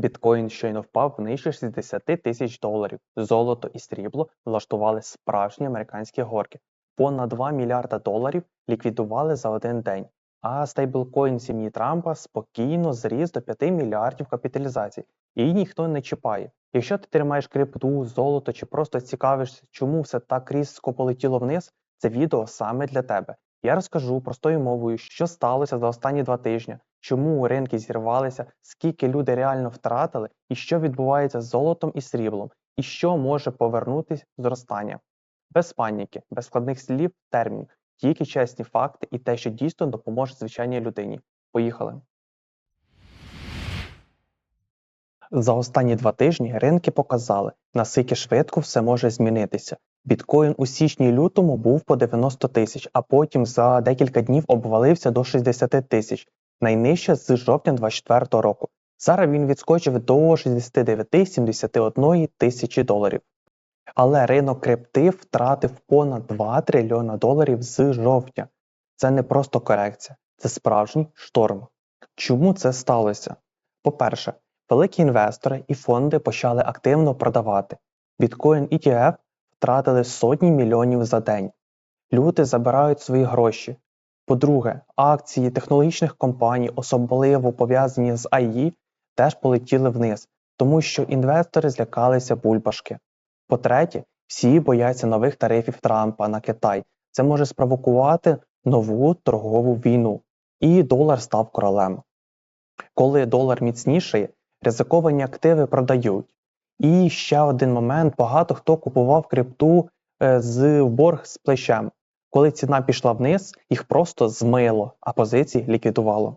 Біткоін щойно впав нижче 60 тисяч доларів. Золото і срібло влаштували справжні американські горки. Понад 2 мільярда доларів ліквідували за один день. А стейблкоін сім'ї Трампа спокійно зріс до 5 мільярдів капіталізації. Її ніхто не чіпає. Якщо ти тримаєш крипту, золото чи просто цікавишся, чому все так різко полетіло вниз, це відео саме для тебе. Я розкажу простою мовою, що сталося за останні два тижні, чому ринки зірвалися, скільки люди реально втратили, і що відбувається з золотом і сріблом, і що може повернутись зростання. Без паніки, без складних слів, термінів, тільки чесні факти і те, що дійсно допоможе звичайній людині. Поїхали. За останні два тижні ринки показали, наскільки швидко все може змінитися. Біткоін у січні-лютому був по 90 тисяч, а потім за декілька днів обвалився до 60 тисяч, найнижче з жовтня 2024 року. Зараз він відскочив до 69-71 тисячі доларів. Але ринок крипти втратив понад 2 трильйона доларів з жовтня. Це не просто корекція, це справжній шторм. Чому це сталося? По-перше, великі інвестори і фонди почали активно продавати. Біткоін ETF втратили сотні мільйонів за день. Люди забирають свої гроші. По-друге, акції технологічних компаній, особливо пов'язані з АІ, теж полетіли вниз, тому що інвестори злякалися бульбашки. По-третє, всі бояться нових тарифів Трампа на Китай. Це може спровокувати нову торгову війну, і долар став королем. Коли долар міцнішає, ризиковані активи продають. І ще один момент: багато хто купував крипту е, з борг з плечем. Коли ціна пішла вниз, їх просто змило, а позиції ліквідувало.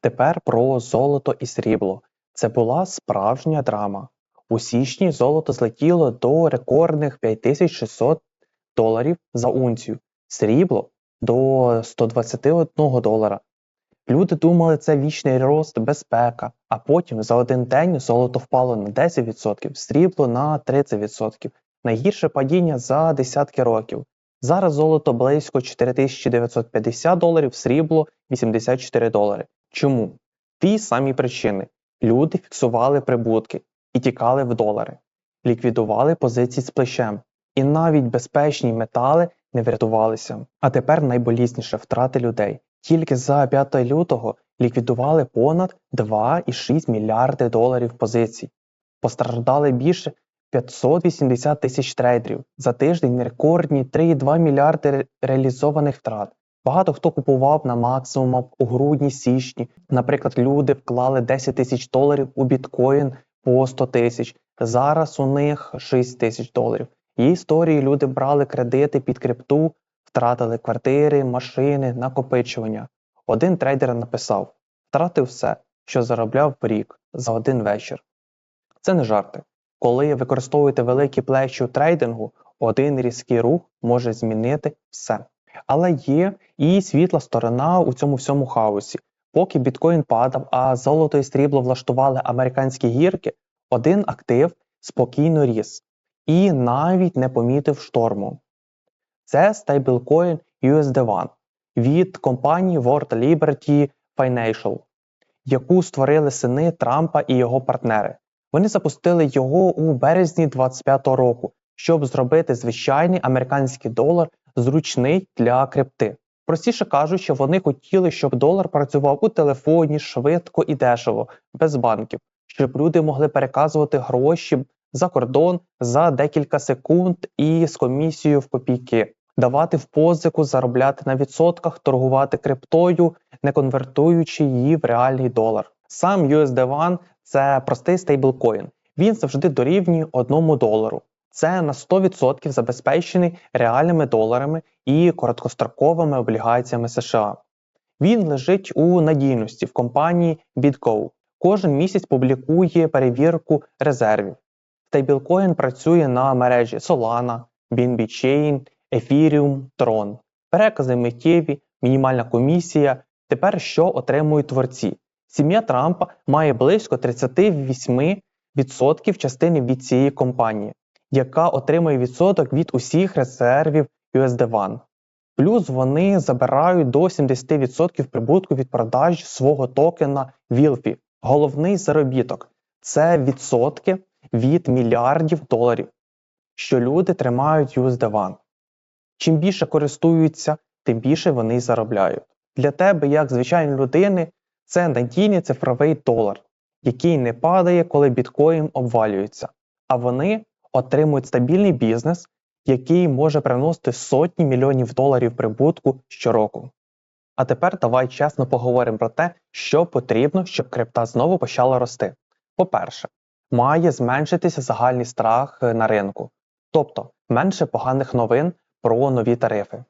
Тепер про золото і срібло. Це була справжня драма. У січні золото злетіло до рекордних 5600 доларів за унцію, срібло до 121 долара. Люди думали, це вічний рост, безпека, а потім за один день золото впало на 10%, срібло на 30%. Найгірше падіння за десятки років. Зараз золото близько 4950 доларів, срібло 84 долари. Чому? Ті самі причини. Люди фіксували прибутки і тікали в долари, ліквідували позиції з плечем, і навіть безпечні метали не врятувалися. А тепер найболісніше втрати людей. Тільки за 5 лютого ліквідували понад 2,6 мільярди доларів позицій. Постраждали більше 580 тисяч трейдерів. За тиждень рекордні 3,2 мільярди реалізованих втрат. Багато хто купував на максимум у грудні-січні. Наприклад, люди вклали 10 тисяч доларів у біткоін по 100 тисяч. Зараз у них 6 тисяч доларів. Є історії люди брали кредити під крипту, втратили квартири, машини, накопичування. Один трейдер написав: втратив все, що заробляв в рік за один вечір. Це не жарти. Коли використовуєте великі плечі у трейдингу, один різкий рух може змінити все. Але є і світла сторона у цьому всьому хаосі. Поки біткоін падав, а золото і срібло влаштували американські гірки, один актив спокійно ріс і навіть не помітив шторму. Це стейблкоін USD1 від компанії World Liberty Financial, яку створили сини Трампа і його партнери. Вони запустили його у березні 2025 року, щоб зробити звичайний американський долар зручний для крипти. Простіше кажучи, вони хотіли, щоб долар працював у телефоні швидко і дешево, без банків, щоб люди могли переказувати гроші за кордон за декілька секунд і з комісією в копійки, давати в позику, заробляти на відсотках, торгувати криптою, не конвертуючи її в реальний долар. Сам USD One – це простий стейблкоін. Він завжди дорівнює одному долару. Це на 100% забезпечений реальними доларами і короткостроковими облігаціями США. Він лежить у надійності в компанії BitGo. Кожен місяць публікує перевірку резервів. Стейблкоін працює на мережі Solana, BNB Chain, Ethereum, Tron. Перекази миттєві, мінімальна комісія. Тепер що отримують творці? Сім'я Трампа має близько 38% частини від цієї компанії, яка отримує відсоток від усіх резервів USD One. Плюс вони забирають до 70% прибутку від продажі свого токена Wilfy. Головний заробіток це відсотки від мільярдів доларів, що люди тримають USD One. Чим більше користуються, тим більше вони заробляють. Для тебе, як звичайної людини, це надійний цифровий долар, який не падає, коли біткоін обвалюється, а вони отримують стабільний бізнес, який може приносити сотні мільйонів доларів прибутку щороку. А тепер давай чесно поговоримо про те, що потрібно, щоб крипта знову почала рости. По-перше, має зменшитися загальний страх е, на ринку, тобто менше поганих новин про нові тарифи,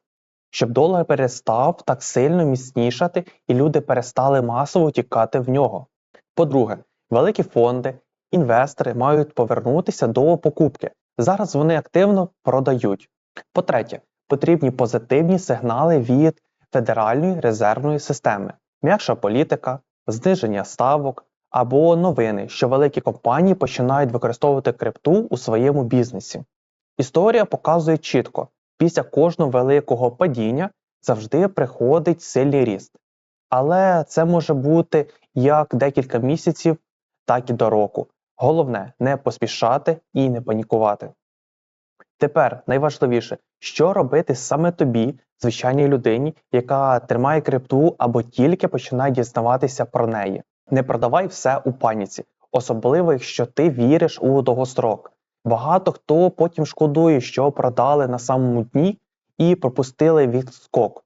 щоб долар перестав так сильно міцнішати і люди перестали масово тікати в нього. По-друге, великі фонди, інвестори мають повернутися до покупки. Зараз вони активно продають. По-третє, потрібні позитивні сигнали від Федеральної резервної системи, м'якша політика, зниження ставок або новини, що великі компанії починають використовувати крипту у своєму бізнесі. Історія показує чітко, після кожного великого падіння завжди приходить сильний ріст. Але це може бути як декілька місяців, так і до року. Головне не поспішати і не панікувати. Тепер найважливіше, що робити саме тобі, звичайній людині, яка тримає крипту або тільки починає дізнаватися про неї. Не продавай все у паніці, особливо якщо ти віриш у довгострок. Багато хто потім шкодує, що продали на самому дні і пропустили відскок.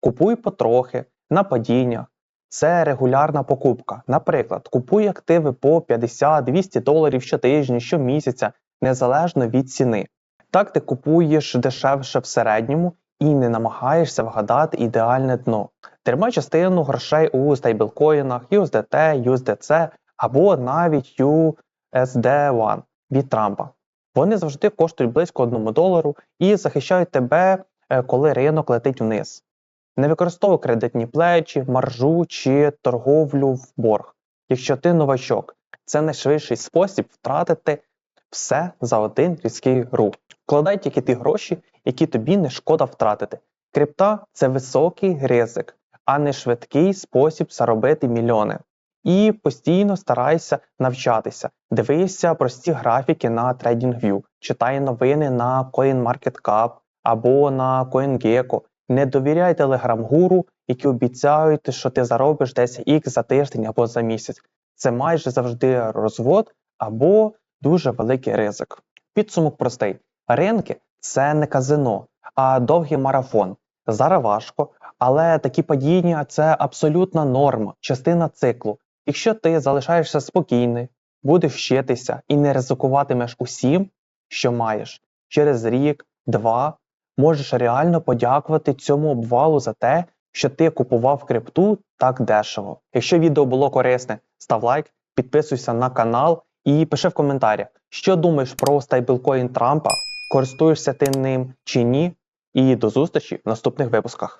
Купуй потрохи, на падіннях. Це регулярна покупка. Наприклад, купуй активи по 50-200 доларів щотижня, щомісяця, незалежно від ціни. Так ти купуєш дешевше в середньому і не намагаєшся вгадати ідеальне дно. Тримай частину грошей у стейблкоїнах, USDT, USDC або навіть USD1 від Трампа. Вони завжди коштують близько 1 долару і захищають тебе, е, коли ринок летить вниз. Не використовуй кредитні плечі, маржу чи торговлю в борг. Якщо ти новачок, це найшвидший спосіб втратити все за один різкий рух. Вкладай тільки ті гроші, які тобі не шкода втратити. Крипта це високий ризик, а не швидкий спосіб заробити мільйони. І постійно старайся навчатися, дивися прості графіки на TradingView, читай новини на CoinMarketCap або на CoinGecko. Не довіряй телеграм-гуру, які обіцяють, що ти заробиш 10х за тиждень або за місяць. Це майже завжди розвод або дуже великий ризик. Підсумок простий: ринки це не казино, а довгий марафон. Зараз важко, але такі падіння це абсолютна норма, частина циклу. Якщо ти залишаєшся спокійний, будеш вчитися і не ризикуватимеш усім, що маєш, через рік, два можеш реально подякувати цьому обвалу за те, що ти купував крипту так дешево. Якщо відео було корисне, став лайк, підписуйся на канал і пиши в коментарях, що думаєш про стейблкоін Трампа, користуєшся ти ним чи ні. І до зустрічі в наступних випусках.